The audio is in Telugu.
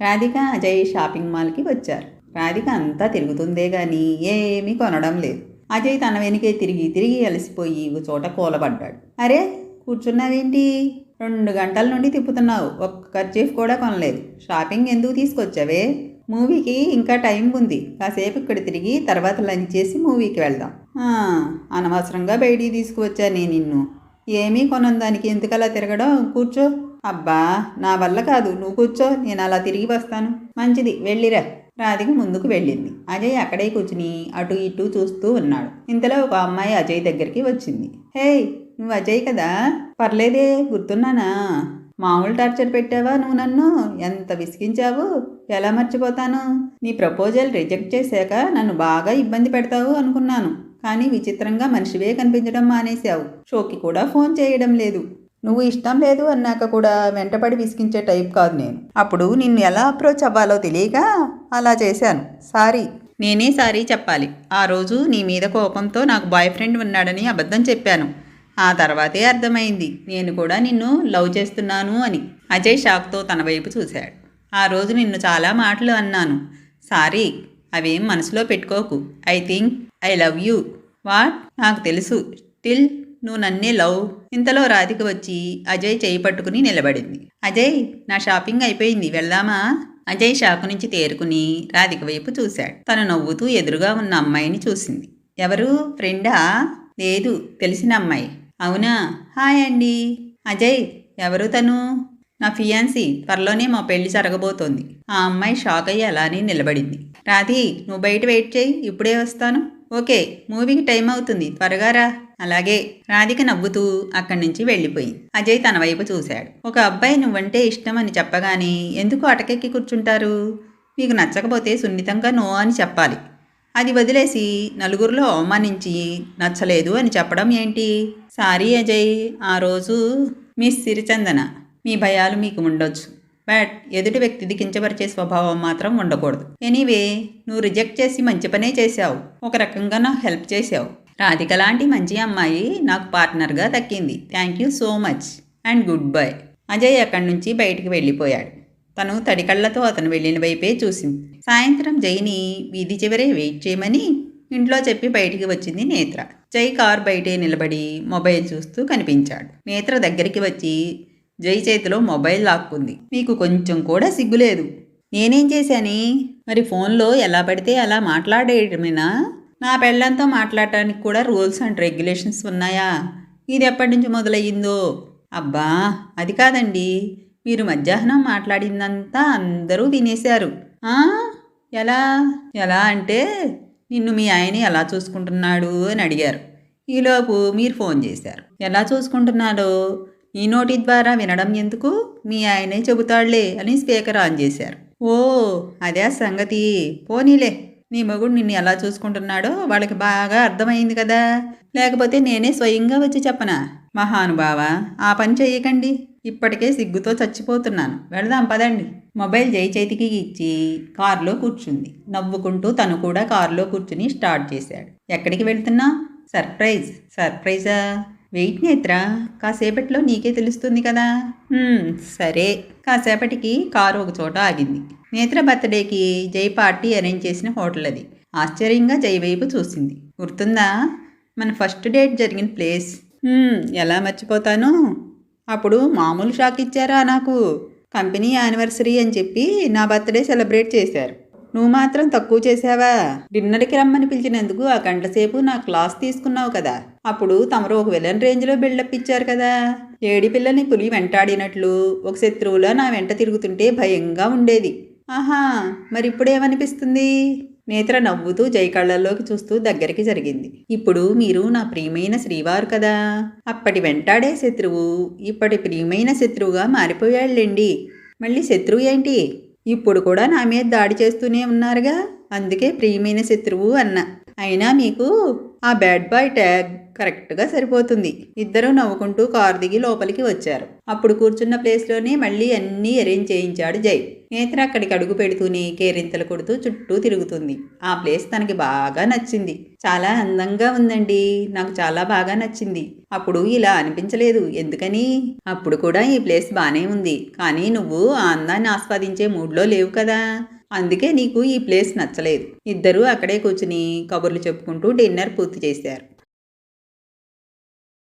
రాధిక అజయ్ షాపింగ్ మాల్కి వచ్చారు. రాధిక అంతా తిరుగుతుందే గాని ఏమీ కొనడం లేదు. అజయ్ తన వెనుకే తిరిగి తిరిగి అలసిపోయి ఒక చోట కూలబడ్డాడు. అరే కూర్చున్నావేంటి? రెండు గంటల నుండి తిప్పుతున్నావు. ఒక్క ఖర్చీఫ్ కూడా కొనలేదు. షాపింగ్ ఎందుకు తీసుకొచ్చావే? మూవీకి ఇంకా టైం ఉంది. కాసేపు ఇక్కడ తిరిగి తర్వాత లంచ్ చేసి మూవీకి వెళ్దాం. అనవసరంగా బయటికి తీసుకువచ్చా నేను నిన్ను. ఏమీ కొనందానికి ఎందుకలా తిరగడం? కూర్చో. అబ్బా నా వల్ల కాదు. నువ్వు కూర్చో నేను అలా తిరిగి వస్తాను. మంచిది వెళ్ళిరా. రాధిక ముందుకు వెళ్ళింది. అజయ్ అక్కడే కూర్చుని అటు ఇటు చూస్తూ ఉన్నాడు. ఇంతలో ఒక అమ్మాయి అజయ్ దగ్గరికి వచ్చింది. హే నువ్వు అజయ్ కదా? పర్లేదే గుర్తున్నానా? మామూలు టార్చర్ పెట్టావా నువ్వు నన్ను? ఎంత విసిగించావు? ఎలా మర్చిపోతాను? నీ ప్రపోజల్ రిజెక్ట్ చేశాక నన్ను బాగా ఇబ్బంది పెడతావు అనుకున్నాను. కానీ విచిత్రంగా మనిషివే కనిపించడం మానేశావు. షోకి కూడా ఫోన్ చేయడం లేదు. నువ్వు ఇష్టం లేదు అన్నాక కూడా వెంటపడి విసిగించే టైప్ కాదు నేను. అప్పుడు నిన్ను ఎలా అప్రోచ్ అవ్వాలో తెలియక అలా చేశాను. సారీ. నేనే సారీ చెప్పాలి. ఆ రోజు నీ మీద కోపంతో నాకు బాయ్ ఫ్రెండ్ ఉన్నాడని అబద్ధం చెప్పాను. ఆ తర్వాతే అర్థమైంది. నేను కూడా నిన్ను లవ్ చేస్తున్నాను అని. అజయ్ షాక్తో తన వైపు చూశాడు. ఆ రోజు నిన్ను చాలా మాటలు అన్నాను. సారీ. అవేం మనసులో పెట్టుకోకు. I think I love you. What? నాకు తెలుసు. స్టిల్ నువ్వు నన్నే లవ్. ఇంతలో రాధిక వచ్చి అజయ్ చేయి పట్టుకుని నిలబడింది. అజయ్ నా షాపింగ్ అయిపోయింది వెళ్దామా? అజయ్ షాకు నుంచి తేరుకుని రాధిక వైపు చూశాడు. తను నవ్వుతూ ఎదురుగా ఉన్న అమ్మాయిని చూసింది. ఎవరు? ఫ్రెండా? లేదు తెలిసిన అమ్మాయి. అవునా? హాయ్ అండి. అజయ్ ఎవరు తను? నా ఫియాన్సీ త్వరలోనే మా పెళ్ళి జరగబోతోంది. ఆ అమ్మాయి షాక్ అయ్యి అలానే నిలబడింది. రాధి నువ్వు బయట వెయిట్ చేయి ఇప్పుడే వస్తాను. ఓకే మూవీకి టైం అవుతుంది. త్వరగా రా. అలాగే రాధిక నవ్వుతూ అక్కడి నుంచి వెళ్ళిపోయింది. అజయ్ తన వైపు చూశాడు. ఒక అబ్బాయి నువ్వంటే ఇష్టం అని చెప్పగానే ఎందుకు అటకెక్కి కూర్చుంటారు? మీకు నచ్చకపోతే సున్నితంగా నో అని చెప్పాలి. అది వదిలేసి నలుగురిలో అవమానించి నచ్చలేదు అని చెప్పడం ఏంటి? సారీ అజయ్ ఆ రోజు మిస్ సిరిచందన. మీ భయాలు మీకు ఉండొచ్చు. బట్ ఎదుటి వ్యక్తిది కించపరిచే స్వభావం మాత్రం ఉండకూడదు. ఎనీవే నువ్వు రిజెక్ట్ చేసి మంచి పనే చేశావు. ఒక రకంగా నాకు హెల్ప్ చేశావు. రాధిక లాంటి మంచి అమ్మాయి నాకు పార్ట్నర్గా దక్కింది. Thank you so much and goodbye. Ajay అక్కడి నుంచి బయటికి వెళ్ళిపోయాడు. తను తడికళ్ళతో అతను వెళ్ళిన వైపే చూసింది. సాయంత్రం జైని వీధి చివరే వెయిట్ చేయమని ఇంట్లో చెప్పి బయటికి వచ్చింది నేత్ర. జై కార్ బయటే నిలబడి మొబైల్ చూస్తూ కనిపించాడు. నేత్ర దగ్గరికి వచ్చి జై చేతిలో మొబైల్ లాక్కుంది. మీకు కొంచెం కూడా సిగ్గులేదు. నేనేం చేశాని? మరి ఫోన్లో ఎలా పడితే అలా మాట్లాడేయడమేనా నా పెళ్ళంతో మాట్లాడటానికి కూడా రూల్స్ అండ్ రెగ్యులేషన్స్ ఉన్నాయా? ఇది ఎప్పటి నుంచి మొదలయ్యిందో? అబ్బా అది కాదండి. మీరు మధ్యాహ్నం మాట్లాడిందంతా అందరూ వినేశారు ఎలా? ఎలా అంటే నిన్ను మీ ఆయన ఎలా చూసుకుంటున్నాడు అని అడిగారు. ఈలోపు మీరు ఫోన్ చేశారు. ఎలా చూసుకుంటున్నాడో? ఈ నోటి ద్వారా వినడం ఎందుకు? మీ ఆయనే చెబుతాడులే అని స్పీకర్ ఆన్ చేశారు. ఓ అదే సంగతి. పోనీలే. నీ మగుడు నిన్ను ఎలా చూసుకుంటున్నాడో వాళ్ళకి బాగా అర్థమైంది కదా. లేకపోతే నేనే స్వయంగా వచ్చి చెప్పనా? మహానుభావ ఆ పని చెయ్యకండి. ఇప్పటికే సిగ్గుతో చచ్చిపోతున్నాను. వెళదాం పదండి. మొబైల్ జై చేతికి ఇచ్చి కారులో కూర్చుంది. నవ్వుకుంటూ తను కూడా కారులో కూర్చుని స్టార్ట్ చేశాడు. ఎక్కడికి వెళ్తున్నా సర్ప్రైజ్. సర్ప్రైజా? వెయిట్ నేత్ర కాసేపట్లో నీకే తెలుస్తుంది కదా. సరే. కాసేపటికి కారు ఒక చోట ఆగింది. నేత్ర బర్త్డేకి జై పార్టీ అరేంజ్ చేసిన హోటల్ అది. ఆశ్చర్యంగా జై వైపు చూసింది. గుర్తుందా? మన ఫస్ట్ డేట్ జరిగిన ప్లేస్. ఎలా మర్చిపోతాను? అప్పుడు మామూలు షాక్ ఇచ్చారా నాకు? కంపెనీ యానివర్సరీ అని చెప్పి నా బర్త్డే సెలబ్రేట్ చేశారు. నువ్వు మాత్రం తక్కువ చేసావా డిన్నర్కి రమ్మని పిలిచినందుకు ఆ గంటసేపు నా క్లాస్ తీసుకున్నావు కదా. అప్పుడు తమరు ఒక విలన్ రేంజ్లో బిల్డప్ ఇచ్చారు కదా. ఏడి పిల్లని పులి వెంటాడినట్లు ఒక శత్రువులా నా వెంట తిరుగుతుంటే భయంగా ఉండేది. ఆహా మరి ఇప్పుడేమనిపిస్తుంది నేత్ర నవ్వుతూ జైకళ్ళల్లోకి చూస్తూ దగ్గరికి జరిగింది. ఇప్పుడు మీరు నా ప్రియమైన శ్రీవారు కదా. అప్పటి వెంటాడే శత్రువు. ఇప్పటి ప్రియమైన శత్రువుగా మారిపోయాళ్ళండి మళ్ళీ శత్రువు ఏంటి? ఇప్పుడు కూడా నా మీద దాడి చేస్తూనే ఉన్నారుగా. అందుకే ప్రియమైన శత్రువు అన్న. అయినా మీకు ఆ బ్యాడ్ బాయ్ ట్యాగ్ కరెక్ట్గా సరిపోతుంది. ఇద్దరూ నవ్వుకుంటూ కారు దిగి లోపలికి వచ్చారు. అప్పుడు కూర్చున్న ప్లేస్లోనే మళ్ళీ అన్నీ అరేంజ్ చేయించాడు జై. నేత్ర అక్కడికి అడుగు పెడుతూనే కేరింతలు కొడుతూ చుట్టూ తిరుగుతుంది. ఆ ప్లేస్ తనకి బాగా నచ్చింది. చాలా అందంగా ఉందండి. నాకు చాలా బాగా నచ్చింది. అప్పుడు ఇలా అనిపించలేదు. ఎందుకని? అప్పుడు కూడా ఈ ప్లేస్ బానే ఉంది. కానీ నువ్వు ఆ అందాన్ని ఆస్వాదించే మూడ్లో లేవు కదా. అందుకే నీకు ఈ ప్లేస్ నచ్చలేదు. ఇద్దరూ అక్కడే కూర్చుని కబుర్లు చెప్పుకుంటూ డిన్నర్ పూర్తి చేశారు.